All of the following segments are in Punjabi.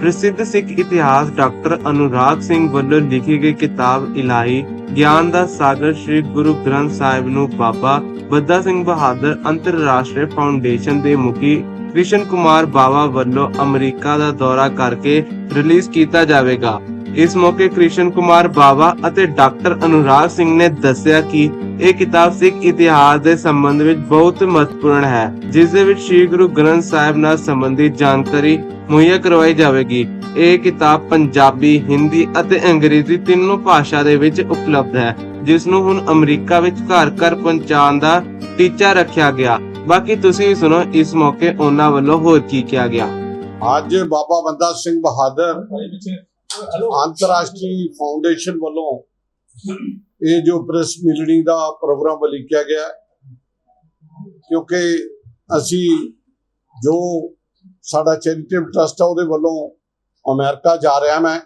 ਪ੍ਰਸਿੱਧ ਸਿੱਖ ਇਤਿਹਾਸ ਡਾਕਟਰ ਅਨੁਰਾਗ ਸਿੰਘ ਵੱਲੋਂ ਲਿਖੀ ਗਈ ਕਿਤਾਬ ਇਲਾਹੀ ਗਿਆਨ ਦਾ ਸਾਗਰ ਸ੍ਰੀ ਗੁਰੂ ਗ੍ਰੰਥ ਸਾਹਿਬ ਨੂੰ ਬਾਬਾ ਬੱਦਾ ਸਿੰਘ ਬਹਾਦਰ ਅੰਤਰਰਾਸ਼ਟਰੀ ਫਾਊਂਡੇਸ਼ਨ ਦੇ ਮੁਖੀ ਕ੍ਰਿਸ਼ਨ ਕੁਮਾਰ ਬਾਵਾ ਵੱਲੋਂ ਅਮਰੀਕਾ ਦਾ ਦੌਰਾ ਕਰਕੇ ਰਿਲੀਜ਼ ਕੀਤਾ ਜਾਵੇਗਾ। ਇਸ ਮੌਕੇ ਕ੍ਰਿਸ਼ਨ ਕੁਮਾਰ ਬਾਵਾ ਅਤੇ ਡਾਕਟਰ ਅਨੁਰਾਗ ਸਿੰਘ ਨੇ ਦੱਸਿਆ ਕਿ ਇਹ ਕਿਤਾਬ ਸਿੱਖ ਇਤਿਹਾਸ ਦੇ ਸੰਬੰਧ ਵਿੱਚ ਬਹੁਤ ਮਹੱਤਵਪੂਰਨ ਹੈ, ਜਿਸ ਦੇ ਵਿੱਚ ਸ੍ਰੀ ਗੁਰੂ ਗ੍ਰੰਥ ਸਾਹਿਬ ਨਾਲ ਸੰਬੰਧਿਤ ਜਾਣਕਾਰੀ ਮੁਹੱਈਆ ਕਰਵਾਈ ਜਾਵੇਗੀ। ਇਹ ਕਿਤਾਬ ਪੰਜਾਬੀ, ਹਿੰਦੀ ਅਤੇ ਅੰਗਰੇਜ਼ੀ ਤਿੰਨੋਂ ਭਾਸ਼ਾ ਦੇ ਵਿੱਚ ਉਪਲਬਧ ਹੈ, ਜਿਸ ਨੂੰ ਹੁਣ ਅਮਰੀਕਾ ਵਿੱਚ ਘਰ ਘਰ ਪਹੁੰਚਾਉਣ ਦਾ ਟੀਚਾ ਰੱਖਿਆ ਗਿਆ। ਬਾਕੀ ਤੁਸੀਂ ਵੀ ਸੁਣੋ, ਇਸ ਮੌਕੇ ਉਹਨਾਂ ਵੱਲੋਂ ਹੋਰ ਕੀ ਕਿਹਾ ਗਿਆ। ਅੱਜ ਬਾਬਾ ਬੰਦਾ ਸਿੰਘ ਬਹਾਦਰ ਅੰਤਰਰਾਸ਼ਟਰੀ ਫਾਊਂਡੇਸ਼ਨ ਵੱਲੋਂ ਇਹ ਜੋ ਪ੍ਰੈਸ ਮਿਲਣੀ ਦਾ ਪ੍ਰੋਗਰਾਮ ਲਿਖਿਆ ਗਿਆ ਕਿਉਂਕਿ ਅਸੀਂ ਜੋ ਸਾਡਾ ਚੈਰੀਟੇਬਲ ਟਰਸਟ ਆ, ਉਹਦੇ ਵੱਲੋਂ ਅਮਰੀਕਾ ਜਾ ਰਿਹਾ ਮੈਂ।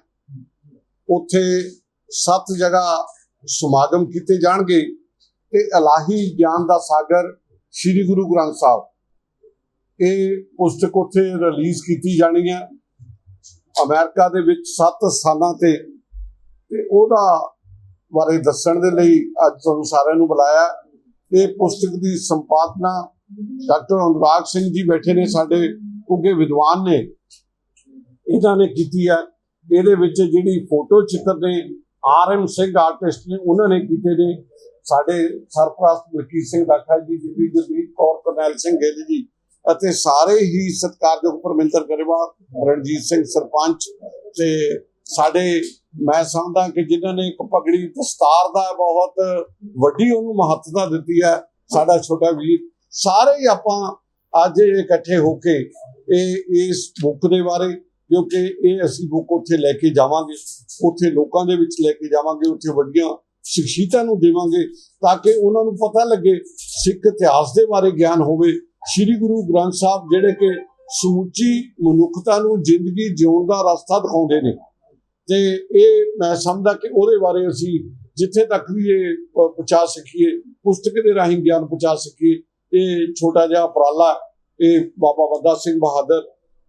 ਉੱਥੇ ਸੱਤ ਜਗ੍ਹਾ ਸਮਾਗਮ ਕੀਤੇ ਜਾਣਗੇ ਤੇ ਇਲਾਹੀ ਗਿਆਨ ਦਾ ਸਾਗਰ ਸ੍ਰੀ ਗੁਰੂ ਗ੍ਰੰਥ ਸਾਹਿਬ। ਇਹ ਪੁਸਤਕ ਉੱਥੇ ਰਿਲੀਜ਼ ਕੀਤੀ ਜਾਣੀ ਹੈ। ਅਮਰੀਕਾ ਦੇ ਵਿੱਚ ਸੱਤ ਸਾਲਾਂ ਤੇ ਤੇ ਉਹਦਾ ਬਾਰੇ ਦੱਸਣ ਦੇ ਲਈ ਅੱਜ ਤੁਹਾਨੂੰ ਸਾਰਿਆਂ ਨੂੰ ਬੁਲਾਇਆ। ਇਹ ਪੁਸਤਕ ਦੀ ਸੰਪਾਦਨਾ ਡਾਕਟਰ ਅਨੁਰਾਗ ਸਿੰਘ ਜੀ ਬੈਠੇ ਨੇ ਸਾਡੇ ਉੱਗੇ ਵਿਦਵਾਨ ਨੇ। ਇਹਨਾਂ ਨੇ ਕੀਤੀ ਹੈ। ਇਹਦੇ ਵਿੱਚ ਜਿਹੜੀ ਫੋਟੋ ਚਿੱਤਰ ਨੇ, ਆਰ ਐਮ ਸਿੰਘ ਆਰਟਿਸਟ ਨੇ, ਉਹਨਾਂ ਨੇ ਕੀਤੇ ਨੇ। ਸਾਡੇ ਸਰਪ੍ਰਸਤ ਮਲਕੀਤ ਸਿੰਘ ਦਾਖਾ ਜੀ ਬੀਬੀ ਗੁਰਮੀਤ ਕੌਰ, ਕਰਨੈਲ ਸਿੰਘ ਗਿੱਲ ਜੀ ਅਤੇ ਸਾਰੇ ਹੀ ਸਤਿਕਾਰਯੋਗ ਪਰਮਿੰਦਰ ਗਰੇਵਾਲ, ਰਣਜੀਤ ਸਿੰਘ ਸਰਪੰਚ ਤੇ ਸਾਡੇ, ਮੈਂ ਸਮਝਦਾ ਕਿ ਜਿਨ੍ਹਾਂ ਨੇ ਇੱਕ ਪਗੜੀ ਦਸਤਾਰ ਦਾ ਬਹੁਤ ਵੱਡੀ ਉਹਨੂੰ ਮਹੱਤਤਾ ਦਿੱਤੀ ਹੈ, ਸਾਡਾ ਛੋਟਾ ਵੀਰ। ਸਾਰੇ ਹੀ ਆਪਾਂ ਅੱਜ ਇਕੱਠੇ ਹੋ ਕੇ ਇਹ, ਇਸ ਬੁੱਕ ਦੇ ਬਾਰੇ, ਕਿਉਂਕਿ ਇਹ ਅਸੀਂ ਬੁੱਕ ਉੱਥੇ ਲੈ ਕੇ ਜਾਵਾਂਗੇ, ਉੱਥੇ ਲੋਕਾਂ ਦੇ ਵਿੱਚ ਲੈ ਕੇ ਜਾਵਾਂਗੇ, ਉੱਥੇ ਵੱਡੀਆਂ ਸ਼ਖਸੀਅਤਾਂ ਨੂੰ ਦੇਵਾਂਗੇ, ਤਾਂ ਕਿ ਉਹਨਾਂ ਨੂੰ ਪਤਾ ਲੱਗੇ ਸਿੱਖ ਇਤਿਹਾਸ ਦੇ ਬਾਰੇ ਗਿਆਨ ਹੋਵੇ। ਸ੍ਰੀ ਗੁਰੂ ਗ੍ਰੰਥ ਸਾਹਿਬ ਜਿਹੜੇ ਕਿ ਸਮੁੱਚੀ ਮਨੁੱਖਤਾ ਨੂੰ ਜ਼ਿੰਦਗੀ ਜਿਉਣ ਦਾ ਰਸਤਾ ਦਿਖਾਉਂਦੇ ਨੇ। ਤੇ ਇਹ ਮੈਂ ਸਮਝਦਾ ਕਿ ਉਹਦੇ ਬਾਰੇ ਅਸੀਂ ਜਿੱਥੇ ਤੱਕ ਵੀ ਇਹ ਪਹੁੰਚਾ ਸਕੀਏ, ਪੁਸਤਕ ਦੇ ਰਾਹੀਂ ਗਿਆਨ ਪਹੁੰਚਾ ਸਕੀਏ, ਇਹ ਛੋਟਾ ਜਿਹਾ ਉਪਰਾਲਾ ਇਹ ਬਾਬਾ ਬੰਦਾ ਸਿੰਘ ਬਹਾਦਰ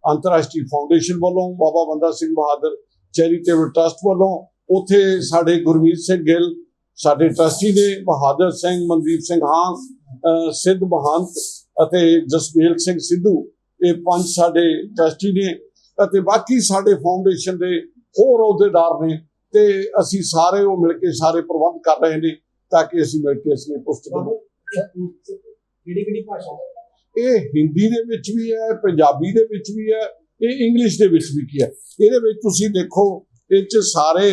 ਅੰਤਰਰਾਸ਼ਟਰੀ ਫਾਊਂਡੇਸ਼ਨ ਵੱਲੋਂ, ਬਾਬਾ ਬੰਦਾ ਸਿੰਘ ਬਹਾਦਰ ਚੈਰੀਟੇਬਲ ਟਰਸਟ ਵੱਲੋਂ, ਉੱਥੇ ਸਾਡੇ ਗੁਰਮੀਤ ਸਿੰਘ ਗਿੱਲ, ਸਾਡੇ ਟਰਸਟੀ ਨੇ ਬਹਾਦਰ ਸਿੰਘ, ਮਨਦੀਪ ਸਿੰਘ ਹਾਂ ਸਿੱਧ ਮਹੰਤ ਅਤੇ ਜਸਮੇਲ ਸਿੰਘ ਸਿੱਧੂ ਇਹ ਪੰਜ ਸਾਡੇ ਟਰਸਟੀ ਨੇ ਅਤੇ ਬਾਕੀ ਸਾਡੇ ਫਾਊਂਡੇਸ਼ਨ ਦੇ ਹੋਰ ਅਹੁਦੇਦਾਰ ਨੇ ਤੇ ਅਸੀਂ ਸਾਰੇ ਉਹ ਮਿਲ ਕੇ ਸਾਰੇ ਪ੍ਰਬੰਧ ਕਰ ਰਹੇ ਨੇ ਤਾਂ ਕਿ ਅਸੀਂ ਮਿਲ ਕੇ ਅਸੀਂ ਪੁਸਤਕ ਨੂੰ ਕਿਹੜੀ ਕਿਹੜੀ ਭਾਸ਼ਾ ਇਹ ਹਿੰਦੀ ਦੇ ਵਿੱਚ ਵੀ ਹੈ ਪੰਜਾਬੀ ਦੇ ਵਿੱਚ ਵੀ ਹੈ ਇਹ ਇੰਗਲਿਸ਼ ਦੇ ਵਿੱਚ ਵੀ ਕੀ ਹੈ। ਇਹਦੇ ਵਿੱਚ ਤੁਸੀਂ ਦੇਖੋ ਇਹ ਚ ਸਾਰੇ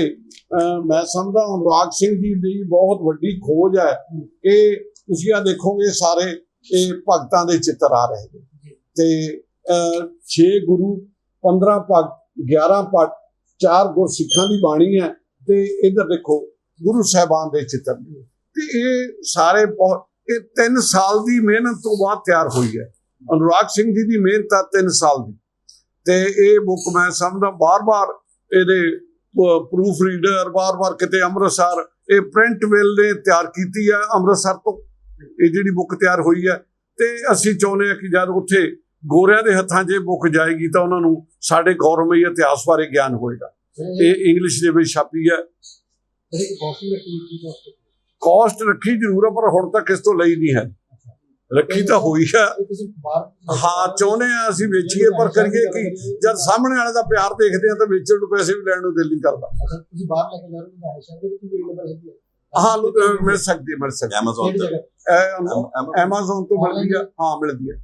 ਮੈਂ ਸਮਝਦਾ ਅਨੁਰਾਗ ਸਿੰਘ ਜੀ ਦੀ ਬਹੁਤ ਵੱਡੀ ਖੋਜ ਹੈ ਇਹ ਤੁਸੀਂ ਆ ਦੇਖੋਗੇ ਸਾਰੇ ਇਹ ਭਗਤਾਂ ਦੇ ਚਿੱਤਰ ਆ ਰਹੇ ਨੇ। ਤੇ 6 ਗੁਰੂ 15 ਭਗਤ 11 ਭਗਤ ਚਾਰ ਗੁਰਸਿੱਖਾਂ ਦੀ ਬਾਣੀ ਹੈ ਤੇ ਇਧਰ ਦੇਖੋ ਗੁਰੂ ਸਾਹਿਬਾਨ ਦੇ ਚਿੱਤਰ ਨੇ। ਤੇ ਇਹ ਸਾਰੇ ਬਹੁਤ ਇਹ 3 ਸਾਲ ਦੀ ਮਿਹਨਤ ਤੋਂ ਬਾਅਦ ਤਿਆਰ ਹੋਈ ਹੈ। ਅਨੁਰਾਗ ਸਿੰਘ ਜੀ ਦੀ ਮਿਹਨਤ ਆ 3 ਸਾਲ ਦੀ। ਤੇ ਇਹ ਬੁੱਕ ਮੈਂ ਸਮਝਦਾ ਬਾਰ-ਬਾਰ ਇਹਦੇ ਪ੍ਰੂਫ ਰੀਡਰ ਬਾਰ-ਬਾਰ ਕਿਤੇ ਅੰਮ੍ਰਿਤਸਰ ਇਹ ਪ੍ਰਿੰਟ ਮਿਲ ਨੇ ਤਿਆਰ ਕੀਤੀ ਹੈ ਅੰਮ੍ਰਿਤਸਰ ਤੋਂ। ਇਹ ਜਿਹੜੀ ਬੁੱਕ ਤਿਆਰ ਹੋਈ ਹੈ ਤੇ ਅਸੀਂ ਚਾਹੁੰਦੇ ਹਾਂ ਕਿ ਜਦ ਉੱਥੇ ਗੋਰਿਆਂ ਦੇ ਹੱਥਾਂ 'ਚ ਬੁੱਕ ਜਾਏਗੀ ਤਾਂ ਉਹਨਾਂ ਨੂੰ ਸਾਡੇ ਗੌਰਵਮਈ ਇਤਿਹਾਸ ਬਾਰੇ ਗਿਆਨ ਹੋਏਗਾ। ਇਹ ਇੰਗਲਿਸ਼ ਦੇ ਵਿੱਚ ਛਾਪੀ ਹੈ। ਕਾਸਟ ਰੱਖੀ ਜ਼ਰੂਰ ਹੈ ਪਰ ਹੁਣ ਤੱਕ ਇਸ ਤੋਂ ਲਈ ਨਹੀਂ ਹੈ। ਰੱਖੀ ਤਾਂ ਹੋਈ ਹੈ। ਹਾਂ ਚਾਹੁੰਦੇ ਆ ਅਸੀਂ ਵੇਚੀਏ ਪਰ ਕਰੀਏ ਕਿ? ਜਦ ਸਾਹਮਣੇ ਵਾਲੇ ਦਾ ਪਿਆਰ ਦੇਖਦੇ ਆ ਤਾਂ ਵੇਚਣ ਨੂੰ ਪੈਸੇ ਵੀ ਲੈਣ ਨੂੰ ਦਿਲ ਨਹੀਂ ਕਰਦਾ। ਤੁਸੀਂ ਬਾਹਰ ਲੈ ਕੇ ਜਾ ਰਹੇ ਹੋ ਸ਼ਹਿਰ ਦੇ ਵਿੱਚ ਵੀ ਅਵੇਲੇਬਲ ਹੈਗੀ ਹੈ? ਹਾਂ ਮਿਲ ਸਕਦੀ ਹੈ, ਮਿਲ ਸਕਦੀ Amazon ਤੇ। ਜਗ੍ਹਾ? ਐਮਾਜ਼ਨ ਤੋਂ ਮਿਲਦੀ ਹੈ। ਹਾਂ ਮਿਲਦੀ ਹੈ।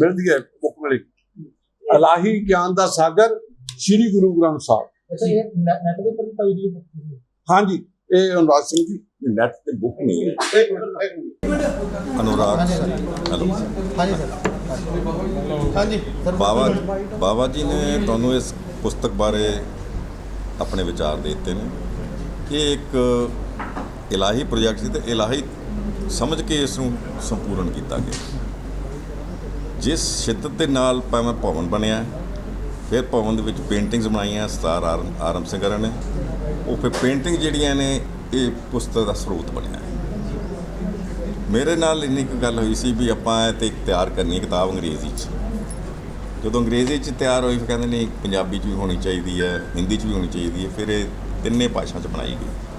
ਮਿਲਦੀ ਹੈ ਬੁੱਕ ਮਿਲੇਗੀ ਇਲਾਹੀ ਗਿਆਨ ਦਾ ਸਾਗਰ ਸ੍ਰੀ ਗੁਰੂ ਗ੍ਰੰਥ ਸਾਹਿਬ। ਅੱਛਾ ਇਹ ਨੈਟ ਦੇ ਉੱਪਰ ਵੀ ਪਾਈ ਦੀ ਹੈ ਹਾਂਜੀ ਇਹ ਅਨੁਰਾਗ ਸਿੰਘ ਜੀ। ਨੈਟ ਤੇ ਬੁੱਕ ਨਹੀਂ ਹੈ। ਅਨੁਰਾਗ ਹੈਲੋ। ਹਾਂਜੀ ਸਰ। ਹਾਂਜੀ ਸਰ। ਬਾਬਾ ਬਾਬਾ ਜੀ ਨੇ ਤੁਹਾਨੂੰ ਇਸ ਪੁਸਤਕ ਬਾਰੇ ਆਪਣੇ ਵਿਚਾਰ ਦੇ ਦਿੱਤੇ ਨੇ ਕਿ ਇਹ ਇੱਕ ਇਲਾਹੀ ਪ੍ਰੋਜੈਕਟ ਸੀ ਤੇ ਇਲਾਹੀ ਸਮਝ ਕੇ ਇਸ ਨੂੰ ਸੰਪੂਰਨ ਕੀਤਾ ਗਿਆ। ਜਿਸ ਸ਼ਿੱਦਤ ਦੇ ਨਾਲ ਭਾਵੇਂ ਭਵਨ ਬਣਿਆ, ਫਿਰ ਭਵਨ ਦੇ ਵਿੱਚ ਪੇਂਟਿੰਗਸ ਬਣਾਈਆਂ ਸਤਾਰ ਆਰਮ ਆਰਮ ਸਿੰਘਰ ਨੇ। ਉਹ ਫਿਰ ਪੇਂਟਿੰਗ ਜਿਹੜੀਆਂ ਨੇ, ਇਹ ਪੁਸਤਕ ਦਾ ਸਰੋਤ ਬਣਿਆ। ਮੇਰੇ ਨਾਲ ਇੰਨੀ ਕੁ ਗੱਲ ਹੋਈ ਸੀ ਵੀ ਆਪਾਂ ਇਹ ਤੇ ਤਿਆਰ ਕਰਨੀ ਹੈ ਕਿਤਾਬ ਅੰਗਰੇਜ਼ੀ 'ਚ। ਜਦੋਂ ਅੰਗਰੇਜ਼ੀ ਚ ਤਿਆਰ ਹੋਈ, ਫਿਰ ਕਹਿੰਦੇ ਨੇ, ਪੰਜਾਬੀ ਚ ਵੀ ਹੋਣੀ ਚਾਹੀਦੀ ਹੈ, ਹਿੰਦੀ ਚ ਵੀ ਹੋਣੀ ਚਾਹੀਦੀ ਹੈ। ਫਿਰ ਇਹ ਤਿੰਨੇ ਭਾਸ਼ਾ ਚ ਬਣਾਈ ਗਈ।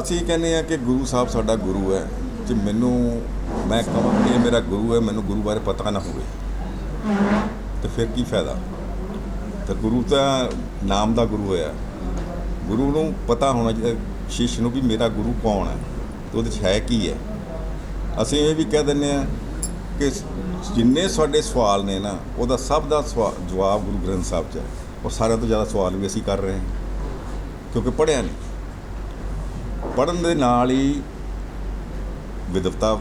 ਅਸੀਂ ਕਹਿੰਦੇ ਆ ਕਿ ਗੁਰੂ ਸਾਹਿਬ ਸਾਡਾ ਗੁਰੂ ਹੈ, ਜੇ ਮੈਨੂੰ, ਮੈਂ ਕਹਾਂ ਕਿ ਇਹ ਮੇਰਾ ਗੁਰੂ ਹੈ, ਮੈਨੂੰ ਗੁਰੂ ਬਾਰੇ ਪਤਾ ਨਾ ਹੋਵੇ, ਤੇ ਫਿਰ ਕੀ ਫਾਇਦਾ? ਤੇ ਗੁਰੂ ਤਾਂ ਨਾਮ ਦਾ ਗੁਰੂ ਹੋਇਆ। ਗੁਰੂ ਨੂੰ ਪਤਾ ਹੋਣਾ ਚਾਹੀਦਾ, ਸ਼ਿਸ਼ ਨੂੰ ਵੀ ਮੇਰਾ ਗੁਰੂ ਕੌਣ ਹੈ, ਤੇ ਉਹਦੇ 'ਚ ਹੈ ਕੀ ਹੈ? ਅਸੀਂ ਇਹ ਵੀ ਕਹਿ ਦਿੰਦੇ ਆ ਕਿ ਜਿੰਨੇ ਸਾਡੇ ਸਵਾਲ ਨੇ ਨਾ, ਉਹਦਾ ਸਭ ਦਾ ਸਵਾ- ਜਵਾਬ ਗੁਰੂ ਗ੍ਰੰਥ ਸਾਹਿਬ 'ਚ ਹੈ। ਉਹ ਸਾਰਿਆਂ ਤੋਂ ਜ਼ਿਆਦਾ ਸਵਾਲ ਵੀ ਅਸੀਂ ਕਰ ਰਹੇ ਹਾਂ, ਕਿਉਂਕਿ ਪੜ੍ਹਿਆ ਨਹੀਂ। ਪੜ੍ਹਨ ਦੇ ਨਾਲ ਹੀ ਵਿਦਵਤਾ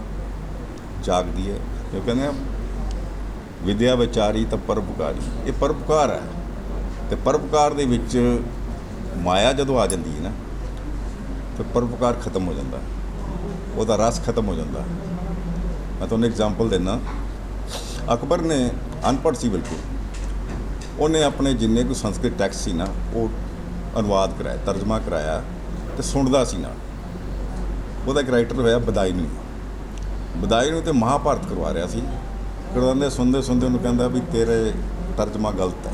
ਜਾਗਦੀ ਹੈ। ਕਿਉਂ ਕਹਿੰਦੇ ਆ, ਵਿਦਿਆ ਵਿਚਾਰੀ ਤਾਂ ਪਰਉਪਕਾਰੀ। ਇਹ ਪਰਉਪਕਾਰ ਹੈ। ਤੇ ਪਰਉਪਕਾਰ ਦੇ ਵਿੱਚ ਮਾਇਆ ਜਦੋਂ ਆ ਜਾਂਦੀ ਹੈ ਨਾ, ਤੇ ਪਰਉਪਕਾਰ ਖਤਮ ਹੋ ਜਾਂਦਾ। ਉਹਦਾ ਰਸ ਖਤਮ ਹੋ ਜਾਂਦਾ। ਮੈਂ ਤੁਹਾਨੂੰ ਐਗਜ਼ਾਮਪਲ ਦਿੰਦਾ। ਅਕਬਰ ਨੇ ਅਨਪੜ੍ਹ ਸੀ ਬਿਲਕੁਲ। ਉਹਨੇ ਆਪਣੇ ਜਿੰਨੇ ਕੁ ਸੰਸਕ੍ਰਿਤ ਟੈਕਸ ਸੀ ਨਾ, ਉਹ ਅਨੁਵਾਦ ਕਰਾਇਆ, ਤਰਜਮਾ ਕਰਾਇਆ ਤੇ ਸੁਣਦਾ ਸੀ ਨਾਲ। ਉਹਦਾ ਇੱਕ ਰਾਈਟਰ ਹੋਇਆ ਬਦਾਇਨੀ ਬਦਾਇਨੀ ਤੇ ਮਹਾਭਾਰਤ ਕਰਵਾ ਰਿਹਾ ਸੀ। ਕਰਵਾਉਂਦੇ ਸੁਣਦੇ ਸੁਣਦੇ ਉਹਨੂੰ ਕਹਿੰਦਾ ਵੀ ਤੇਰੇ ਤਰਜਮਾ ਗਲਤ ਹੈ।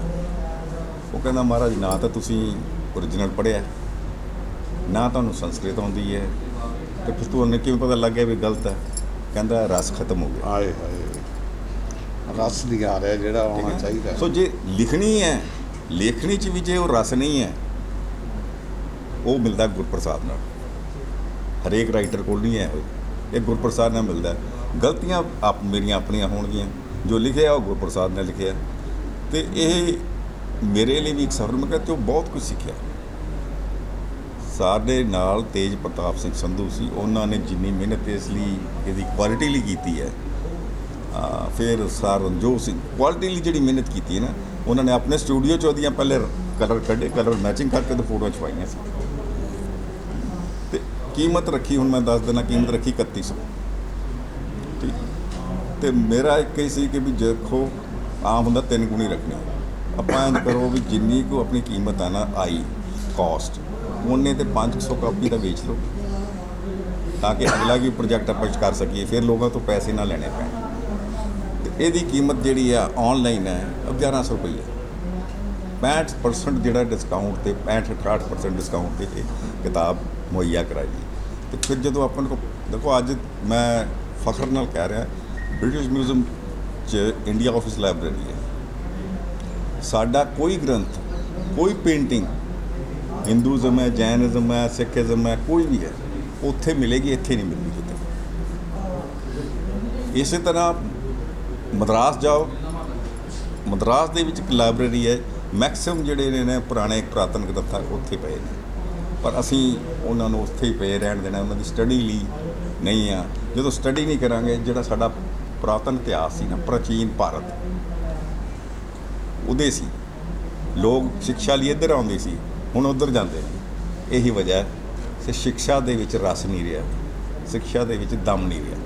ਉਹ ਕਹਿੰਦਾ ਮਹਾਰਾਜ ਨਾ ਤਾਂ ਤੁਸੀਂ ਓਰੀਜਨਲ ਪੜ੍ਹਿਆ ਨਾ ਤੁਹਾਨੂੰ ਸੰਸਕ੍ਰਿਤ ਆਉਂਦੀ ਹੈ। ਤੇ ਫਿਰ ਤੁਹਾਨੂੰ ਕਿਵੇਂ ਪਤਾ ਲੱਗ ਗਿਆ ਵੀ ਗਲਤ ਹੈ? ਕਹਿੰਦਾ ਰਸ ਖਤਮ ਹੋ ਗਿਆ। ਆਏ ਹਾਏ। ਰਸ ਨਹੀਂ ਆ ਰਿਹਾ ਜਿਹੜਾ ਆਉਣਾ? ਚਾਹੀਦਾ ਸੋ ਜੇ ਲਿਖਣੀ ਹੈ ਲੇਖਣੀ ਚ ਵੀ ਜੇ ਉਹ ਰਸ ਨਹੀਂ ਹੈ ਉਹ ਮਿਲਦਾ ਗੁਰਪ੍ਰਸਾਦ ਨਾਲ। ਹਰੇਕ ਰਾਈਟਰ ਕੋਲ ਨਹੀਂ ਹੈ ਇਹ ਗੁਰਪ੍ਰਸਾਦ ਨਾਲ ਮਿਲਦਾ ਗਲਤੀਆਂ ਆਪ ਮੇਰੀਆਂ ਆਪਣੀਆਂ ਹੋਣਗੀਆਂ। ਜੋ ਲਿਖਿਆ, ਉਹ ਗੁਰਪ੍ਰਸਾਦ ਨੇ ਲਿਖਿਆ। ਤੇ ਇਹ ਮੇਰੇ ਲਈ ਵੀ ਇੱਕ ਸਫਰ ਮੈਂ ਕਿਹਾ ਤੇ ਉਹ ਬਹੁਤ ਕੁਝ ਸਿੱਖਿਆ। ਸਾਡੇ ਨਾਲ ਤੇਜ ਪ੍ਰਤਾਪ ਸਿੰਘ ਸੰਧੂ ਸੀ। ਉਹਨਾਂ ਨੇ ਜਿੰਨੀ ਮਿਹਨਤ ਇਸ ਲਈ ਇਹਦੀ ਕੁਆਲਿਟੀ ਲਈ ਕੀਤੀ ਹੈ। ਫਿਰ ਸਰ ਰਣਜੋਤ ਸਿੰਘ ਕੁਆਲਿਟੀ ਲਈ ਜਿਹੜੀ ਮਿਹਨਤ ਕੀਤੀ ਹੈ ਨਾ, ਉਹਨਾਂ ਨੇ ਆਪਣੇ ਸਟੂਡੀਓ 'ਚ ਉਹਦੀਆਂ ਪਹਿਲੇ ਕਲਰ ਕੱਢੇ ਕਲਰ ਮੈਚਿੰਗ ਕਰਕੇ ਤੇ ਫੋਟੋਆਂ ਛਵਾਈਆਂ ਸੀ। ਕੀਮਤ ਰੱਖੀ, ਹੁਣ ਮੈਂ ਦੱਸ ਦਿੰਦਾ ਕੀਮਤ ਰੱਖੀ 3100 ਠੀਕ। ਤੇ ਮੇਰਾ ਇੱਕ ਹੀ ਸੀ ਕਿ ਵੀ ਦੇਖੋ ਆਮ ਹੁੰਦਾ ਤਿੰਨ ਗੁਣੀ ਰੱਖਣੀ। ਆਪਾਂ ਇੰਝ ਕਰੋ ਵੀ ਜਿੰਨੀ ਕੋ ਆਪਣੀ ਕੀਮਤ ਆ ਨਾ, ਆਈ ਕਾਸਟ ਉਹਨੇ ਤੇ 500 ਕਾਪੀ ਦਾ ਵੇਚ ਲਓ। ਤਾਂ ਕਿ ਅਗਲਾ ਵੀ ਪ੍ਰੋਜੈਕਟ ਆਪਾਂ ਕਰ ਸਕੀਏ, ਫਿਰ ਲੋਕਾਂ ਤੋਂ ਪੈਸੇ ਨਾ ਲੈਣੇ ਪੈਣ। ਤੇ ਇਹਦੀ ਕੀਮਤ ਜਿਹੜੀ ਆ ਆਨਲਾਈਨ ਹੈ, ਉਹ 1100 ਰੁਪਏ ਹੈ 65% ਜਿਹੜਾ ਡਿਸਕਾਊਂਟ ਤੇ 65 68% ਡਿਸਕਾਊਂਟ ਤੇ ਇਹ ਕਿਤਾਬ ਮੁਹੱਈਆ ਕਰਾਈ ਤੇ ਫਿਰ ਜਦੋਂ ਆਪਾਂ ਨੂੰ ਦੇਖੋ ਅੱਜ ਮੈਂ ਫਖਰ ਨਾਲ ਕਹਿ ਰਿਹਾ ਬ੍ਰਿਟਿਸ਼ ਮਿਊਜ਼ੀਅਮ ਚ ਇੰਡੀਆ ਆਫਿਸ ਲਾਇਬ੍ਰੇਰੀ ਹੈ। ਸਾਡਾ ਕੋਈ ਗ੍ਰੰਥ, ਕੋਈ ਪੇਂਟਿੰਗ ਹਿੰਦੂਜ਼ਮ ਹੈ ਜੈਨਿਜ਼ਮ ਹੈ ਸਿੱਖੀਜ਼ਮ ਹੈ, ਕੋਈ ਵੀ ਹੈ, ਉੱਥੇ ਮਿਲੇਗੀ, ਇੱਥੇ ਨਹੀਂ ਮਿਲੇਗੀ ਕਿਤੇ। ਇਸੇ ਤਰ੍ਹਾਂ ਮਦਰਾਸ ਜਾਓ, ਮਦਰਾਸ ਦੇ ਵਿੱਚ ਇੱਕ ਲਾਇਬ੍ਰੇਰੀ ਹੈ ਮੈਕਸਿਮਮ ਜਿਹੜੇ ਨੇ ਨੇ ਪੁਰਾਣੇ ਪੁਰਾਤਨ ਗ੍ਰੰਥਾਂ ਉੱਥੇ ਪਏ ਨੇ। ਪਰ ਅਸੀਂ ਉਹਨਾਂ ਨੂੰ ਉੱਥੇ ਹੀ ਪਏ ਰਹਿਣ ਦੇਣਾ ਉਹਨਾਂ ਦੀ ਸਟੱਡੀ ਲਈ ਨਹੀਂ ਆ। ਜਦੋਂ ਸਟੱਡੀ ਨਹੀਂ ਕਰਾਂਗੇ ਜਿਹੜਾ ਸਾਡਾ ਪੁਰਾਤਨ ਇਤਿਹਾਸ ਸੀ ਨਾ ਪ੍ਰਾਚੀਨ ਭਾਰਤ ਉਹਦੇ ਸੀ। ਲੋਕ ਸਿੱਖਿਆ ਲਈ ਇੱਧਰ ਆਉਂਦੇ ਸੀ ਹੁਣ ਉੱਧਰ ਜਾਂਦੇ ਨੇ। ਇਹੀ ਵਜ੍ਹਾ ਹੈ ਕਿ ਸਿੱਖਿਆ ਦੇ ਵਿੱਚ ਰਸ ਨਹੀਂ ਰਿਹਾ ਸਿੱਖਿਆ ਦੇ ਵਿੱਚ ਦਮ ਨਹੀਂ ਰਿਹਾ।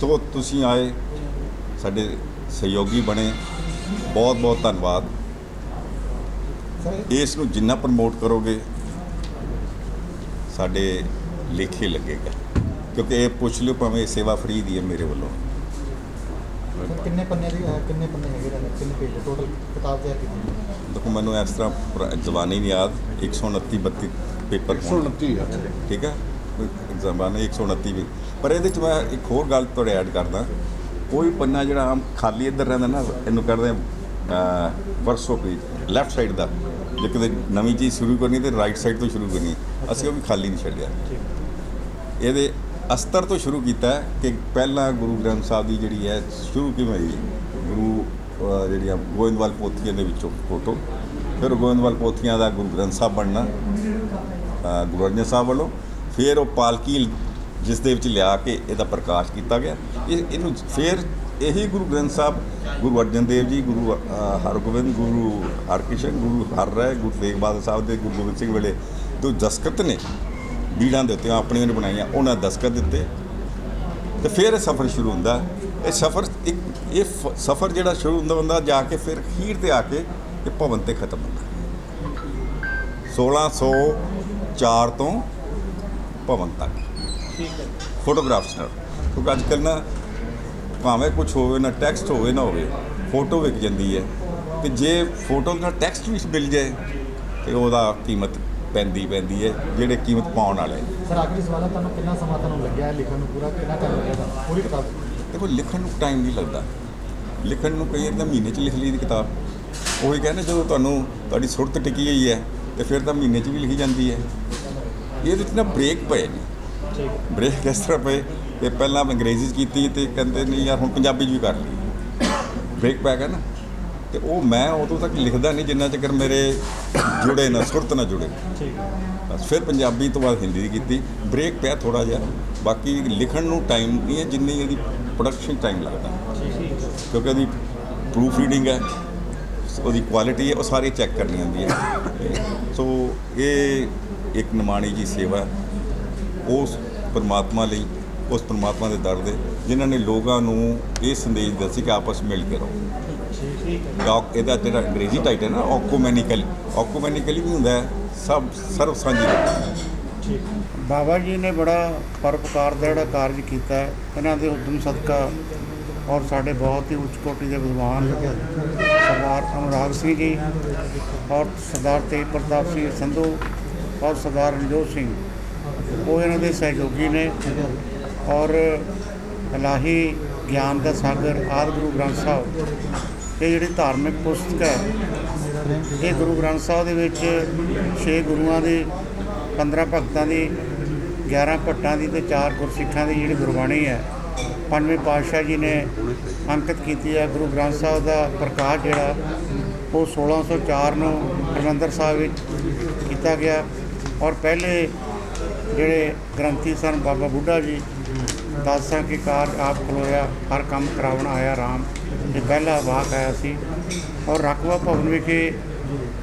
ਸੋ ਤੁਸੀਂ ਆਏ ਸਾਡੇ ਸਹਿਯੋਗੀ ਬਣੇ ਬਹੁਤ ਬਹੁਤ ਧੰਨਵਾਦ ਇਸ ਨੂੰ ਜਿੰਨਾ ਪ੍ਰਮੋਟ ਕਰੋਗੇ ਸਾਡੇ ਲੇਖੇ ਲੱਗੇਗਾ। ਕਿਉਂਕਿ ਇਹ ਪੁੱਛ ਲਿਓ ਭਾਵੇਂ ਇਹ ਸੇਵਾ ਫ੍ਰੀ ਦੀ ਹੈ ਮੇਰੇ ਵੱਲੋਂ। ਕਿੰਨੇ ਪੰਨੇ ਦੀ ਕਿੰਨੇ ਪੰਨੇ ਹੈਗੇ ਨੇ ਕਿੰਨੇ ਪੇਜ? ਟੋਟਲ ਕਿਤਾਬ ਤਿਆਰ ਕੀਤੀ ਦੇਖੋ ਮੈਨੂੰ ਇਸ ਤਰ੍ਹਾਂ ਜ਼ਬਾਨੀ ਨਹੀਂ ਯਾਦ। 129 32 ਪੇਪਰ ਹੋਣ 129 ਹੈ ਠੀਕ ਹੈ? ਜ਼ਬਾਨੀ 129 ਵੀ। ਪਰ ਇਹਦੇ ਚ ਮੈਂ ਇੱਕ ਹੋਰ ਗੱਲ ਤੁਹਾਡੇ ਐਡ ਕਰਦਾ। ਕੋਈ ਪੰਨਾ ਜਿਹੜਾ ਆਮ ਖਾਲੀ ਇੱਧਰ ਰਹਿੰਦਾ ਨਾ ਇਹਨੂੰ ਕਰਦੇ ਆ ਵਰਸੋ ਪੇਜ ਲੈਫਟ ਸਾਈਡ ਦਾ। ਜੇ ਕਿਤੇ ਨਵੀਂ ਚੀਜ਼ ਸ਼ੁਰੂ ਕਰਨੀ ਤੇ ਰਾਈਟ ਸਾਈਡ ਤੋਂ ਸ਼ੁਰੂ ਕਰਨੀ ਅਸੀਂ ਉਹ ਵੀ ਖਾਲੀ ਨਹੀਂ ਛੱਡਿਆ। ਇਹਦੇ ਅਸਤਰ ਤੋਂ ਸ਼ੁਰੂ ਕੀਤਾ ਕਿ ਪਹਿਲਾਂ ਗੁਰੂ ਗ੍ਰੰਥ ਸਾਹਿਬ ਦੀ ਜਿਹੜੀ ਹੈ ਸ਼ੁਰੂ ਕਿਵੇਂ ਹੋਈ? ਗੁਰੂ ਜਿਹੜੀਆਂ ਗੋਇੰਦਵਾਲ ਪੋਥੀਆਂ ਦੇ ਵਿੱਚੋਂ ਫੋਟੋ। ਫਿਰ ਗੋਇੰਦਵਾਲ ਪੋਥੀਆਂ ਦਾ ਗੁਰੂ ਗ੍ਰੰਥ ਸਾਹਿਬ ਬਣਨਾ ਗੁਰੂ ਅਰਜਨ ਸਾਹਿਬ ਵੱਲੋਂ। ਫਿਰ ਉਹ ਪਾਲਕੀ ਜਿਸ ਦੇ ਵਿੱਚ ਲਿਆ ਕੇ ਇਹਦਾ ਪ੍ਰਕਾਸ਼ ਕੀਤਾ ਗਿਆ। ਇਹ ਇਹਨੂੰ ਫਿਰ ਇਹੀ ਗੁਰੂ ਗ੍ਰੰਥ ਸਾਹਿਬ, ਗੁਰੂ ਅਰਜਨ ਦੇਵ ਜੀ, ਗੁਰੂ ਹਰਗੋਬਿੰਦ, ਗੁਰੂ ਹਰਕ੍ਰਿਸ਼ਨ ਗੁਰੂ ਹਰ ਹਰਰਾਏ, ਗੁਰੂ ਤੇਗ ਬਹਾਦਰ ਸਾਹਿਬ ਦੇ, ਗੁਰੂ ਗੋਬਿੰਦ ਸਿੰਘ ਵੇਲੇ ਜੋ ਦਸਕਤ ਨੇ, ਬੀੜਾਂ ਦੇ ਉੱਤੇ ਆਪਣੀਆਂ ਨੇ ਬਣਾਈਆਂ, ਉਹਨਾਂ ਦਸਕਤ ਦਿੱਤੇ। ਤੇ ਫਿਰ ਇਹ ਸਫ਼ਰ ਸ਼ੁਰੂ ਹੁੰਦਾ। ਇਹ ਸਫ਼ਰ ਇੱਕ, ਇਹ ਫ- ਸਫ਼ਰ ਜਿਹੜਾ ਸ਼ੁਰੂ ਹੁੰਦਾ ਬੰਦਾ ਜਾ ਕੇ ਫਿਰ ਖੀਰ ਤੇ ਆ ਕੇ ਇਹ ਭਵਨ ਤੇ ਖਤਮ ਹੁੰਦਾ। 1604 ਤੋਂ ਭਵਨ ਤੱਕ। ਫੋਟੋਗ੍ਰਾਫਸ ਨਾਲ। ਕਿਉਂਕਿ ਅੱਜ ਕੱਲ੍ਹ ਨਾ ਭਾਵੇਂ ਕੁਝ ਹੋਵੇ ਨਾ ਟੈਕਸਟ ਹੋਵੇ ਨਾ ਹੋਵੇ ਫੋਟੋ ਵਿਕ ਜਾਂਦੀ ਹੈ। ਤੇ ਜੇ ਫੋਟੋ ਨਾਲ ਟੈਕਸਟ ਵੀ ਮਿਲ ਜਾਏ ਤੇ ਉਹਦਾ ਕੀਮਤ ਪੈਂਦੀ ਪੈਂਦੀ ਹੈ ਜਿਹੜੇ ਕੀਮਤ ਪਾਉਣ ਵਾਲੇ। ਸਰ ਆਖਰੀ ਸਵਾਲ ਹੈ ਤੁਹਾਨੂੰ ਕਿੰਨਾ ਸਮਾਂ ਤੁਹਾਨੂੰ ਲੱਗਿਆ ਹੈ ਲਿਖਣ ਨੂੰ ਪੂਰਾ? ਕਿੰਨਾ ਟਾਈਮ ਲੱਗਿਆ ਤੁਹਾਨੂੰ? ਪੂਰੀ ਕਿਤਾਬ? ਦੇਖੋ ਲਿਖਣ ਨੂੰ ਟਾਈਮ ਨਹੀਂ ਲੱਗਦਾ। ਲਿਖਣ ਨੂੰ ਕਈ ਤਾਂ ਮਹੀਨੇ 'ਚ ਲਿਖ ਲਈ ਦੀ ਕਿਤਾਬ। ਉਹੀ ਕਹਿੰਦੇ ਜਦੋਂ ਤੁਹਾਨੂੰ ਤੁਹਾਡੀ ਸੁਰਤ ਟਿਕੀ ਹੋਈ ਹੈ ਤੇ ਫਿਰ ਤਾਂ ਮਹੀਨੇ 'ਚ ਵੀ ਲਿਖੀ ਜਾਂਦੀ ਹੈ। ਇਹਦੇ ਵਿੱਚ ਨਾ ਬ੍ਰੇਕ ਪਏ ਨੇ। ਬ੍ਰੇਕ ਕਿਸ ਤਰ੍ਹਾਂ ਪਏ? ਤੇ ਪਹਿਲਾਂ ਅੰਗਰੇਜ਼ੀ 'ਚ ਕੀਤੀ ਤੇ ਕਹਿੰਦੇ ਨਹੀਂ ਯਾਰ ਹੁਣ ਪੰਜਾਬੀ 'ਚ ਵੀ ਕਰ ਲਈ। ਬ੍ਰੇਕ ਪੈ ਗਿਆ ਨਾ। ਤੇ ਉਹ ਮੈਂ ਉਦੋਂ ਤੱਕ ਲਿਖਦਾ ਨਹੀਂ ਜਿੰਨਾ ਚਿਰ ਮੇਰੇ ਜੁੜੇ ਨਾ ਸੁਰਤ ਨਾ ਜੁੜੇ। ਠੀਕ ਬਸ ਫਿਰ ਪੰਜਾਬੀ ਤੋਂ ਬਾਅਦ ਹਿੰਦੀ ਦੀ ਕੀਤੀ। ਬ੍ਰੇਕ ਪਿਆ ਥੋੜਾ ਜਿਹਾ। ਬਾਕੀ ਲਿਖਣ ਨੂੰ ਟਾਈਮ ਨਹੀਂ ਹੈ ਜਿੰਨੀ ਇਹਦੀ ਪ੍ਰੋਡਕਸ਼ਨ ਟਾਈਮ ਲੱਗਦਾ। ਕਿਉਂਕਿ ਉਹਦੀ ਪ੍ਰੂਫ ਰੀਡਿੰਗ ਹੈ ਉਹਦੀ ਕੁਆਲਿਟੀ ਹੈ ਉਹ ਸਾਰੇ ਚੈੱਕ ਕਰਨੀ ਹੁੰਦੀ ਹੈ। ਸੋ ਇਹ ਇੱਕ ਨਿਮਾਣੀ ਜੀ ਸੇਵਾ ਹੈ। ਉਸ ਪਰਮਾਤਮਾ ਲਈ, ਉਸ ਪਰਮਾਤਮਾ ਦੇ ਦਰ ਦੇ, ਜਿਨ੍ਹਾਂ ਨੇ ਲੋਕਾਂ ਨੂੰ ਇਹ ਸੰਦੇਸ਼ ਦਿੱਤਾ ਸੀ ਕਿ ਆਪਸ ਮਿਲ ਕੇ ਰਹੋ ਡਾਕ, ਇਹਦਾ ਜਿਹੜਾ ਅੰਗਰੇਜ਼ੀ ਟਾਈਟਲ ਹੈ ਨਾ ਆਕੂਮੈਨਿਕਲ ਆਕੂਮੈਨਿਕਲੀ ਵੀ ਹੁੰਦਾ ਸਭ, ਸਰਵ ਸਾਂਝੀ ਰੱਖਣੀ। ਬਾਬਾ ਜੀ ਨੇ ਬੜਾ ਪਰਪਕਾਰ ਦਾ ਜਿਹੜਾ ਕਾਰਜ ਕੀਤਾ ਹੈ, ਇਹਨਾਂ ਦੇ ਉਦਮ ਸਦਕਾ ਔਰ ਸਾਡੇ ਬਹੁਤ ਹੀ ਉੱਚ ਕੋਟੀ ਦੇ ਵਿਦਵਾਨ ਸਰਦਾਰ ਅਨੁਰਾਗ ਸਿੰਘ ਜੀ ਔਰ ਸਰਦਾਰ ਤੇਜ ਪ੍ਰਤਾਪ ਸਿੰਘ ਸੰਧੂ ਔਰ ਸਰਦਾਰ ਰਣਜੋਤ ਸਿੰਘ ਉਹ ਇਹਨਾਂ ਦੇ ਸਹਿਯੋਗੀ ਨੇ ਔਰ ਇਲਾਹੀ ਗਿਆਨ ਦਾ ਸਾਗਰ ਆਦਿ ਗੁਰੂ ਗ੍ਰੰਥ ਸਾਹਿਬ, ਇਹ ਜਿਹੜੀ ਧਾਰਮਿਕ ਪੁਸਤਕ ਹੈ, ਇਹ ਗੁਰੂ ਗ੍ਰੰਥ ਸਾਹਿਬ ਦੇ ਵਿੱਚ 6 ਗੁਰੂਆਂ ਦੇ 15 ਭਗਤਾਂ ਦੀ 11 ਭੱਟਾਂ ਦੀ ਤੇ 4 ਗੁਰਸਿੱਖਾਂ ਦੀ ਜਿਹੜੀ ਗੁਰਬਾਣੀ ਹੈ, ਪੰਜਵੇਂ ਪਾਤਸ਼ਾਹ ਜੀ ਨੇ ਅੰਕਿਤ ਕੀਤੀ ਹੈ। ਗੁਰੂ ਗ੍ਰੰਥ ਸਾਹਿਬ ਦਾ ਪ੍ਰਕਾਸ਼ ਜਿਹੜਾ, ਉਹ 1604 ਨੂੰ ਹਰਿਮੰਦਰ ਸਾਹਿਬ ਵਿੱਚ ਕੀਤਾ ਗਿਆ ਔਰ ਪਹਿਲੇ ਜਿਹੜੇ ਗ੍ਰੰਥੀ ਸਨ, ਬਾਬਾ ਬੁੱਢਾ ਜੀ, ਦਾਸਾਂ ਕੀ ਕਾਰਜ ਆਪ ਖਲੋਇਆ, ਹਰ ਕੰਮ ਕਰਾਉਣ ਆਇਆ ਰਾਮ। ਇਹ ਪਹਿਲਾ ਵਾਕ ਆਇਆ ਸੀ। ਔਰ ਰਕਬਾ ਭਵਨ ਵਿਖੇ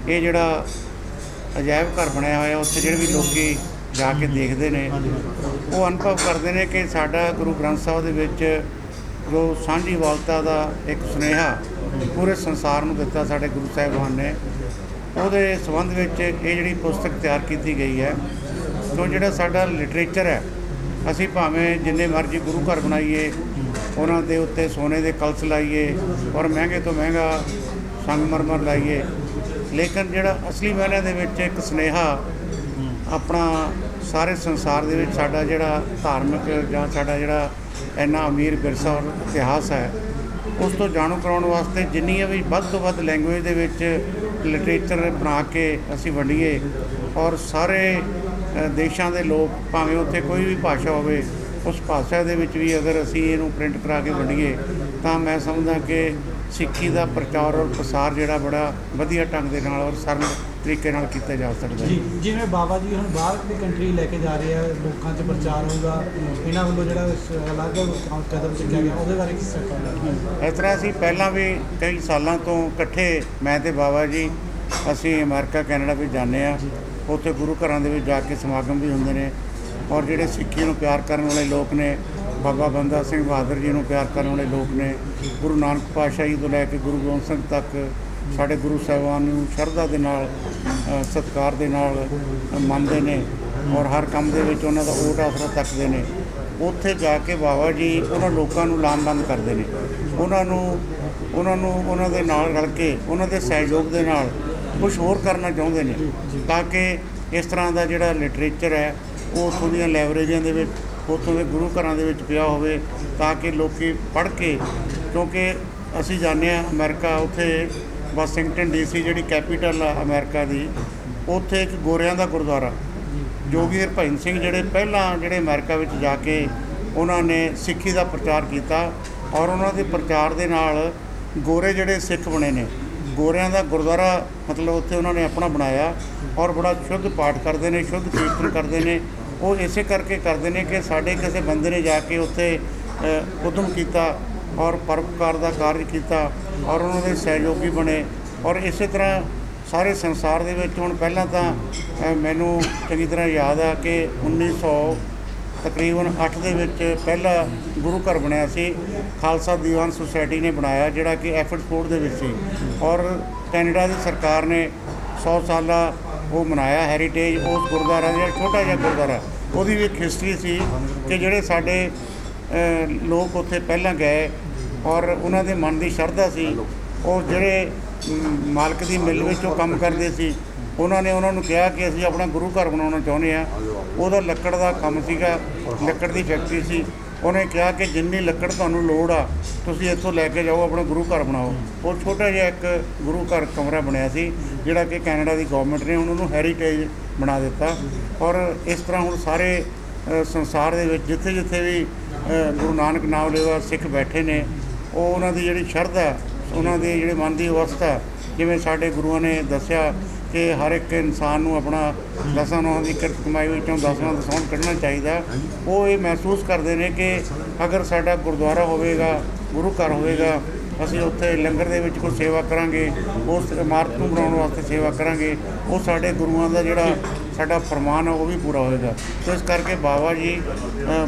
ਇਹ ਜਿਹੜਾ ਅਜਾਇਬ ਘਰ ਬਣਿਆ ਹੋਇਆ, ਉੱਥੇ ਜਿਹੜੇ ਵੀ ਲੋਕੀ ਜਾ ਕੇ ਦੇਖਦੇ ਨੇ, ਉਹ ਅਨੁਭਵ ਕਰਦੇ ਨੇ ਕਿ ਸਾਡਾ ਗੁਰੂ ਗ੍ਰੰਥ ਸਾਹਿਬ ਦੇ ਵਿੱਚ ਜੋ ਸਾਂਝੀ ਵਾਲਤਾ ਦਾ ਇੱਕ ਸੁਨੇਹਾ ਪੂਰੇ ਸੰਸਾਰ ਨੂੰ ਦਿੱਤਾ ਸਾਡੇ ਗੁਰੂ ਸਾਹਿਬਾਨ ਨੇ, ਉਹਦੇ ਸੰਬੰਧ ਵਿੱਚ ਇਹ ਜਿਹੜੀ ਪੁਸਤਕ ਤਿਆਰ ਕੀਤੀ ਗਈ ਹੈ ਸੋ ਜਿਹੜਾ ਸਾਡਾ ਲਿਟਰੇਚਰ ਹੈ, ਅਸੀਂ ਭਾਵੇਂ ਜਿੰਨੇ ਮਰਜ਼ੀ ਗੁਰੂ ਘਰ ਬਣਾਈਏ, ਉਹਨਾਂ ਦੇ ਉੱਤੇ ਸੋਨੇ ਦੇ ਕਲਸ ਲਾਈਏ ਔਰ ਮਹਿੰਗੇ ਤੋਂ ਮਹਿੰਗਾ ਸੰਗਮਰਮਰ ਲਾਈਏ, ਲੇਕਿਨ ਜਿਹੜਾ ਅਸਲੀ ਮਾਇਨੇ ਦੇ ਵਿੱਚ ਇੱਕ ਸੁਨੇਹਾ ਆਪਣਾ ਸਾਰੇ ਸੰਸਾਰ ਦੇ ਵਿੱਚ ਸਾਡਾ ਜਿਹੜਾ ਧਾਰਮਿਕ ਜਾਂ ਸਾਡਾ ਜਿਹੜਾ ਇੰਨਾ ਅਮੀਰ ਵਿਰਸਾ ਔਰ ਇਤਿਹਾਸ ਹੈ, ਉਸ ਤੋਂ ਜਾਣੂ ਕਰਾਉਣ ਵਾਸਤੇ ਜਿੰਨੀਆਂ ਵੀ ਵੱਧ ਤੋਂ ਵੱਧ ਲੈਂਗੁਏਜ ਦੇ ਵਿੱਚ ਲਿਟਰੇਚਰ ਬਣਾ ਕੇ ਅਸੀਂ ਵੰਡੀਏ ਔਰ ਸਾਰੇ ਦੇਸ਼ਾਂ ਦੇ ਲੋਕ ਭਾਵੇਂ ਉੱਥੇ ਕੋਈ ਵੀ ਭਾਸ਼ਾ ਹੋਵੇ ਉਸ ਭਾਸ਼ਾ ਦੇ ਵਿੱਚ ਵੀ ਅਗਰ ਅਸੀਂ ਇਹਨੂੰ ਪ੍ਰਿੰਟ ਕਰਾ ਕੇ ਵੰਡੀਏ ਤਾਂ ਮੈਂ ਸਮਝਦਾ ਕਿ ਸਿੱਖੀ ਦਾ ਪ੍ਰਚਾਰ ਔਰ ਪ੍ਰਸਾਰ ਜਿਹੜਾ ਬੜਾ ਵਧੀਆ ਢੰਗ ਦੇ ਨਾਲ ਔਰ ਸਰਲ ਤਰੀਕੇ ਨਾਲ ਕੀਤਾ ਜਾ ਸਕਦਾ ਹੈ। ਜਿਵੇਂ ਬਾਬਾ ਜੀ ਹੁਣ ਬਾਹਰ ਦੀ ਕੰਟਰੀ ਲੈ ਕੇ ਜਾ ਰਹੇ ਆ ਲੋਕਾਂ 'ਚ ਪ੍ਰਚਾਰ ਹੋਊਗਾ ਇਹਨਾਂ ਵੱਲੋਂ ਜਿਹੜਾ ਅਲੱਗ ਕਦਮ ਚੁੱਕਿਆ ਗਿਆ ਉਹਦੇ ਬਾਰੇ ਕੀ ਸਰਕਾਰ ਇਸ ਤਰ੍ਹਾਂ ਅਸੀਂ ਪਹਿਲਾਂ ਵੀ ਕਈ ਸਾਲਾਂ ਤੋਂ ਇਕੱਠੇ ਮੈਂ ਤੇ ਬਾਬਾ ਜੀ ਅਸੀਂ ਅਮਰੀਕਾ ਕੈਨੇਡਾ ਵੀ ਜਾਂਦੇ ਆ ਉੱਥੇ ਗੁਰੂ ਘਰਾਂ ਦੇ ਵਿੱਚ ਜਾ ਕੇ ਸਮਾਗਮ ਵੀ ਹੁੰਦੇ ਨੇ ਔਰ ਜਿਹੜੇ ਸਿੱਖੀ ਨੂੰ ਪਿਆਰ ਕਰਨ ਵਾਲੇ ਲੋਕ ਨੇ, ਬਾਬਾ ਬੰਦਾ ਸਿੰਘ ਬਹਾਦਰ ਜੀ ਨੂੰ ਪਿਆਰ ਕਰਨ ਵਾਲੇ ਲੋਕ ਨੇ, ਗੁਰੂ ਨਾਨਕ ਪਾਤਸ਼ਾਹ ਜੀ ਤੋਂ ਲੈ ਕੇ ਗੁਰੂ ਗੋਬਿੰਦ ਸਿੰਘ ਤੱਕ, ਸਾਡੇ ਗੁਰੂ ਸਾਹਿਬਾਨ ਨੂੰ ਸ਼ਰਧਾ ਦੇ ਨਾਲ ਸਤਿਕਾਰ ਦੇ ਨਾਲ ਮੰਨਦੇ ਨੇ ਔਰ ਹਰ ਕੰਮ ਦੇ ਵਿੱਚ ਉਹਨਾਂ ਦਾ ਓਟ ਆਸਰਾ ਤੱਕਦੇ ਨੇ। ਉੱਥੇ ਜਾ ਕੇ ਬਾਬਾ ਜੀ ਉਹਨਾਂ ਲੋਕਾਂ ਨੂੰ ਲਾਮਬੰਦ ਕਰਦੇ ਨੇ। ਉਹਨਾਂ ਨੂੰ ਉਹਨਾਂ ਨੂੰ, ਉਹਨਾਂ ਦੇ ਨਾਲ ਰਲ ਕੇ, ਉਹਨਾਂ ਦੇ ਸਹਿਯੋਗ ਦੇ ਨਾਲ ਕੁਝ ਹੋਰ ਕਰਨਾ ਚਾਹੁੰਦੇ ਨੇ। ਤਾਂ ਕਿ ਇਸ ਤਰ੍ਹਾਂ ਦਾ ਜਿਹੜਾ ਲਿਟਰੇਚਰ ਹੈ, ਉਹ ਉੱਥੋਂ ਦੀਆਂ ਲਾਇਬ੍ਰੇਰੀਆਂ ਦੇ ਵਿੱਚ, ਉੱਥੋਂ ਦੇ ਗੁਰੂ ਘਰਾਂ ਦੇ ਵਿੱਚ ਪਿਆ ਹੋਵੇ, ਤਾਂ ਕਿ ਲੋਕੀ ਪੜ੍ਹ ਕੇ, ਕਿਉਂਕਿ ਅਸੀਂ ਜਾਂਦੇ ਹਾਂ ਅਮਰੀਕਾ, ਉੱਥੇ ਵਾਸ਼ਿੰਗਟਨ ਡੀਸੀ ਜਿਹੜੀ ਕੈਪੀਟਲ ਆ ਅਮਰੀਕਾ ਦੀ, ਉੱਥੇ ਇੱਕ ਗੋਰਿਆਂ ਦਾ ਗੁਰਦੁਆਰਾ ਜੋਗੀ ਹਰਭਜਨ ਸਿੰਘ ਜਿਹੜੇ ਪਹਿਲਾਂ ਜਿਹੜੇ ਅਮਰੀਕਾ ਵਿੱਚ ਜਾ ਕੇ ਉਹਨਾਂ ਨੇ ਸਿੱਖੀ ਦਾ ਪ੍ਰਚਾਰ ਕੀਤਾ ਔਰ ਉਹਨਾਂ ਦੇ ਪ੍ਰਚਾਰ ਦੇ ਨਾਲ ਗੋਰੇ ਜਿਹੜੇ ਸਿੱਖ ਬਣੇ ਨੇ ਗੋਰਿਆਂ ਦਾ ਗੁਰਦੁਆਰਾ ਮਤਲਬ ਉੱਥੇ ਉਹਨਾਂ ਨੇ ਆਪਣਾ ਬਣਾਇਆ ਔਰ ਬੜਾ ਸ਼ੁੱਧ ਪਾਠ ਕਰਦੇ ਨੇ ਸ਼ੁੱਧ ਕੀਰਤਨ ਕਰਦੇ ਨੇ। ਉਹ ਇਸੇ ਕਰਕੇ ਕਰਦੇ ਨੇ ਕਿ ਸਾਡੇ ਕਿਸੇ ਬੰਦੇ ਨੇ ਜਾ ਕੇ ਉੱਥੇ ਅ, ਉਦਮ ਕੀਤਾ ਔਰ ਪਰਪਕਾਰ ਦਾ ਕਾਰਜ ਕੀਤਾ ਔਰ ਉਹਨਾਂ ਦੇ ਸਹਿਯੋਗੀ ਬਣੇ ਔਰ ਇਸੇ ਤਰ੍ਹਾਂ ਸਾਰੇ ਸੰਸਾਰ ਦੇ ਵਿੱਚ ਹੁਣ ਪਹਿਲਾਂ ਤਾਂ ਮੈਨੂੰ ਚੰਗੀ ਤਰ੍ਹਾਂ ਯਾਦ ਆ ਕਿ 1900 ਤਕਰੀਬਨ 8 ਦੇ ਵਿੱਚ ਪਹਿਲਾ ਗੁਰੂ ਘਰ ਬਣਿਆ ਸੀ। ਖਾਲਸਾ ਦੀਵਾਨ ਸੁਸਾਇਟੀ ਨੇ ਬਣਾਇਆ, ਜਿਹੜਾ ਕਿ ਐਫਰਟਸਪੋਰਟ ਦੇ ਵਿੱਚ ਸੀ। ਔਰ ਕੈਨੇਡਾ ਦੀ ਸਰਕਾਰ ਨੇ 100 ਸਾਲਾ ਉਹ ਮਨਾਇਆ ਹੈਰੀਟੇਜ ਉਸ ਗੁਰਦੁਆਰਾ ਜਿਹੜਾ ਛੋਟਾ ਜਿਹਾ ਗੁਰਦੁਆਰਾ। ਉਹਦੀ ਵੀ ਇੱਕ ਹਿਸਟਰੀ ਸੀ ਕਿ ਜਿਹੜੇ ਸਾਡੇ ਲੋਕ ਉੱਥੇ ਪਹਿਲਾਂ ਗਏ ਔਰ ਉਹਨਾਂ ਦੇ ਮਨ ਦੀ ਸ਼ਰਧਾ ਸੀ। ਉਹ ਜਿਹੜੇ ਮਾਲਕ ਦੀ ਮਿਲ ਵਿੱਚ ਉਹ ਕੰਮ ਕਰਦੇ ਸੀ। ਉਹਨਾਂ ਨੇ ਉਹਨਾਂ ਨੂੰ ਕਿਹਾ ਕਿ ਅਸੀਂ ਆਪਣਾ ਗੁਰੂ ਘਰ ਬਣਾਉਣਾ ਚਾਹੁੰਦੇ ਆ ਉਹਦਾ ਲੱਕੜ ਦਾ ਕੰਮ ਸੀਗਾ, ਲੱਕੜ ਦੀ ਫੈਕਟਰੀ ਸੀ। ਉਹਨੇ ਕਿਹਾ ਕਿ ਜਿੰਨੀ ਲੱਕੜ ਤੁਹਾਨੂੰ ਲੋੜ ਆ, ਤੁਸੀਂ ਇੱਥੋਂ ਲੈ ਕੇ ਜਾਓ, ਆਪਣਾ ਗੁਰੂ ਘਰ ਬਣਾਓ। ਉਹ ਛੋਟਾ ਜਿਹਾ ਇੱਕ ਗੁਰੂ ਘਰ ਕਮਰਾ ਬਣਿਆ ਸੀ, ਜਿਹੜਾ ਕਿ ਕੈਨੇਡਾ ਦੀ ਗਵਰਨਮੈਂਟ ਨੇ ਹੁਣ ਉਹਨੂੰ ਹੈਰੀਟੇਜ ਬਣਾ ਦਿੱਤਾ। ਔਰ ਇਸ ਤਰ੍ਹਾਂ ਹੁਣ ਸਾਰੇ ਸੰਸਾਰ ਦੇ ਵਿੱਚ ਜਿੱਥੇ ਜਿੱਥੇ ਵੀ ਗੁਰੂ ਨਾਨਕ ਨਾਮ ਲੈਵਾ ਸਿੱਖ ਬੈਠੇ ਨੇ, ਉਹ ਉਹਨਾਂ ਦੀ ਜਿਹੜੀ ਸ਼ਰਧਾ, ਉਹਨਾਂ ਦੀ ਜਿਹੜੇ ਮਨ ਦੀ ਅਵਸਥਾ, ਜਿਵੇਂ ਸਾਡੇ ਗੁਰੂਆਂ ਨੇ ਦੱਸਿਆ ਕਿ ਹਰ ਇੱਕ ਇਨਸਾਨ ਨੂੰ ਆਪਣਾ ਦਸਾਂ ਨੌਂ ਦੀ ਕਿਰਤ ਕਮਾਈ ਵਿੱਚੋਂ ਦਸਵਾਂ ਦਸਾਂ ਕੱਢਣਾ ਚਾਹੀਦਾ। ਉਹ ਇਹ ਮਹਿਸੂਸ ਕਰਦੇ ਨੇ ਕਿ ਅਗਰ ਸਾਡਾ ਗੁਰਦੁਆਰਾ ਹੋਵੇਗਾ, ਗੁਰੂ ਘਰ ਹੋਵੇਗਾ, ਅਸੀਂ ਉੱਥੇ ਲੰਗਰ ਦੇ ਵਿੱਚ ਕੋਈ ਸੇਵਾ ਕਰਾਂਗੇ, ਉਸ ਇਮਾਰਤ ਨੂੰ ਬਣਾਉਣ ਵਾਸਤੇ ਸੇਵਾ ਕਰਾਂਗੇ, ਉਹ ਸਾਡੇ ਗੁਰੂਆਂ ਦਾ ਜਿਹੜਾ ਸਾਡਾ ਫਰਮਾਨ ਹੈ ਉਹ ਵੀ ਪੂਰਾ ਹੋਏਗਾ। ਸੋ ਇਸ ਕਰਕੇ ਬਾਬਾ ਜੀ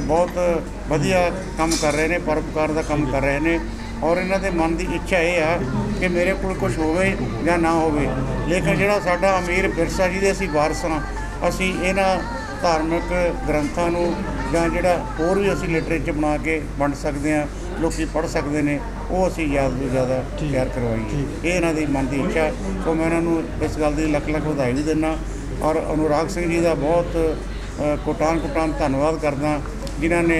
ਬਹੁਤ ਵਧੀਆ ਕੰਮ ਕਰ ਰਹੇ ਨੇ, ਪਰਉਪਕਾਰ ਦਾ ਕੰਮ ਕਰ ਰਹੇ ਨੇ। ਔਰ ਇਹਨਾਂ ਦੇ ਮਨ ਦੀ ਇੱਛਾ ਇਹ ਆ ਕਿ ਮੇਰੇ ਕੋਲ ਕੁਝ ਹੋਵੇ ਜਾਂ ਨਾ ਹੋਵੇ। ਲੇਕਿਨ ਜਿਹੜਾ ਸਾਡਾ ਅਮੀਰ ਵਿਰਸਾ ਜਿਹਦੇ ਅਸੀਂ ਵਾਰਸ ਹਾਂ ਅਸੀਂ ਇਹਨਾਂ ਧਾਰਮਿਕ ਗ੍ਰੰਥਾਂ ਨੂੰ ਜਾਂ ਜਿਹੜਾ ਹੋਰ ਵੀ ਅਸੀਂ ਲਿਟਰੇਚਰ ਬਣਾ ਕੇ ਵੰਡ ਸਕਦੇ ਹਾਂ ਲੋਕੀ ਪੜ੍ਹ ਸਕਦੇ ਨੇ ਉਹ ਅਸੀਂ ਜ਼ਿਆਦਾ ਤੋਂ ਜ਼ਿਆਦਾ ਤਿਆਰ ਕਰਵਾਈਏ। ਇਹ ਇਹਨਾਂ ਦੀ ਮਨ ਦੀ ਇੱਛਾ। ਸੋ ਮੈਂ ਇਹਨਾਂ ਨੂੰ ਇਸ ਗੱਲ ਦੀ ਲੱਖ ਲੱਖ ਵਧਾਈ ਵੀ ਦਿੰਦਾ ਔਰ ਅਨੁਰਾਗ ਸਿੰਘ ਜੀ ਦਾ ਬਹੁਤ ਕੋਟਾਨ ਕੋਟਾਨ ਧੰਨਵਾਦ ਕਰਦਾ ਜਿਨ੍ਹਾਂ ਨੇ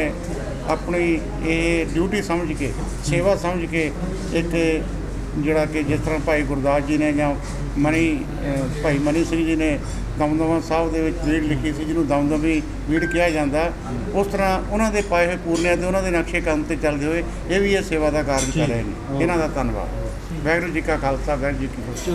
ਆਪਣੀ ਇਹ ਡਿਊਟੀ ਸਮਝ ਕੇ ਸੇਵਾ ਸਮਝ ਕੇ ਇੱਕ ਜਿਹੜਾ ਕਿ ਜਿਸ ਤਰ੍ਹਾਂ ਭਾਈ ਗੁਰਦਾਸ ਜੀ ਨੇ ਜਾਂ ਮਨੀ ਭਾਈ ਮਨੀ ਸਿੰਘ ਜੀ ਨੇ ਦਮਦਮਾ ਸਾਹਿਬ ਦੇ ਵਿੱਚ ਵੀੜ ਲਿਖੀ ਸੀ ਜਿਹਨੂੰ ਦਮਦਮੀ ਵੀੜ ਕਿਹਾ ਜਾਂਦਾ ਉਸ ਤਰ੍ਹਾਂ ਉਹਨਾਂ ਦੇ ਪਾਏ ਹੋਏ ਪੂਰਨਿਆਂ ਤੇ ਉਹਨਾਂ ਦੇ ਨਕਸ਼ੇ ਕਦਮ ਤੇ ਚੱਲਦੇ ਹੋਏ ਇਹ ਵੀ ਇਹ ਸੇਵਾ ਦਾ ਕਾਰਜ ਕਰ ਰਹੇ ਨੇ। ਇਹਨਾਂ ਦਾ ਧੰਨਵਾਦ। ਵਾਹਿਗੁਰੂ ਜੀ ਕਾ ਖਾਲਸਾ ਵਾਹਿਗੁਰੂ ਜੀ ਕੀ ਫਤਿਹ।